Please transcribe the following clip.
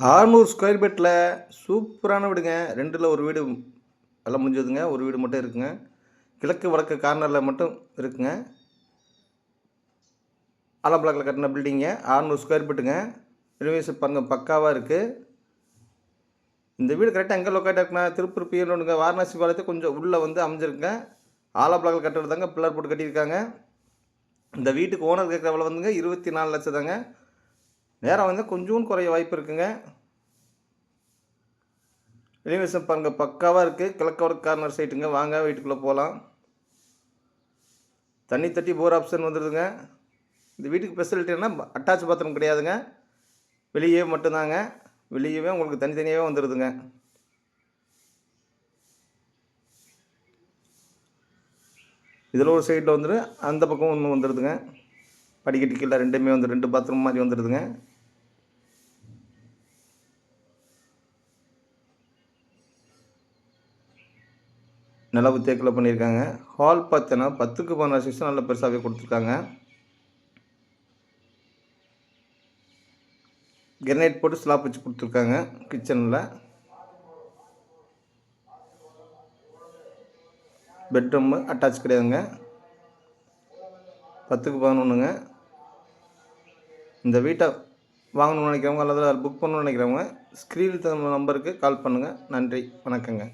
ஆறுநூறு ஸ்கொயர் ஃபீட்டில் சூப்பரான வீடுங்க. ரெண்டில் ஒரு வீடு எல்லாம் முடிஞ்சதுங்க. ஒரு வீடு மட்டும் இருக்குங்க. கிழக்கு வடக்கு கார்னரில் மட்டும் இருக்குங்க. ஆலாபிளக்கில் கட்டின பில்டிங்க ஆறுநூறு ஸ்கொயர் ஃபீட்டுங்க எலிவேஷன் பாருங்க பக்காவாக இருக்குது இந்த வீடு கரெக்டாக எங்கே லொக்கேட் இருக்குன்னா திருப்பூர் பிஎல்னுங்க வாரணாசி பாலத்தை கொஞ்சம் உள்ளே வந்து அமைஞ்சிருக்குங்க. ஆலாபிளக்கில் கட்டுறது தாங்க பில்லர் போட்டு கட்டியிருக்காங்க. இந்த வீட்டுக்கு ஓனர் கேட்குற விலை வந்துங்க இருபத்தி நாலு லட்சம் தாங்க. நேரம் வந்து கொஞ்சம் குறைய வாய்ப்பு இருக்குங்க. எலிவேஷன் பாருங்க பக்காவாக இருக்குது கிழக்கோட கார்னர் சைட்டுங்க வாங்க வீட்டுக்குள்ளே போகலாம் தண்ணி தட்டி போர் ஆப்ஷன் வந்துடுதுங்க இந்த வீட்டுக்கு ஃபெசிலிட்டினா அட்டாச் பாத்ரூம் கிடையாதுங்க. வெளியே மட்டும்தாங்க. வெளியவே உங்களுக்கு தனித்தனியாகவே வந்துடுதுங்க இதில் ஒரு சைடில் வந்துடும் அந்த பக்கம் ஒன்று வந்துடுதுங்க படிக்கட்டு கீழே ரெண்டுமே வந்து ரெண்டு பாத்ரூம் மாதிரி வந்துடுதுங்க நிலவு தேக்கில் பண்ணியிருக்காங்க. ஹால் பார்த்தோன்னா பத்துக்கு பதினாறு சிக்ஸ் நல்ல பெருசாகவே கொடுத்துருக்காங்க. கிரனைட் போட்டு ஸ்லாப் வச்சு கொடுத்துருக்காங்க கிச்சனில் பெட்ரூம் அட்டாச் கிடையாதுங்க. பத்துக்கு பதினொன்றுங்க இந்த வீட்டை வாங்கணும்னு நினைக்கிறவங்க அல்லது புக் பண்ணணும்னு நினைக்கிறவங்க ஸ்க்ரீனில் தகுந்த நம்பருக்கு கால் பண்ணுங்கள் நன்றி. வணக்கங்க.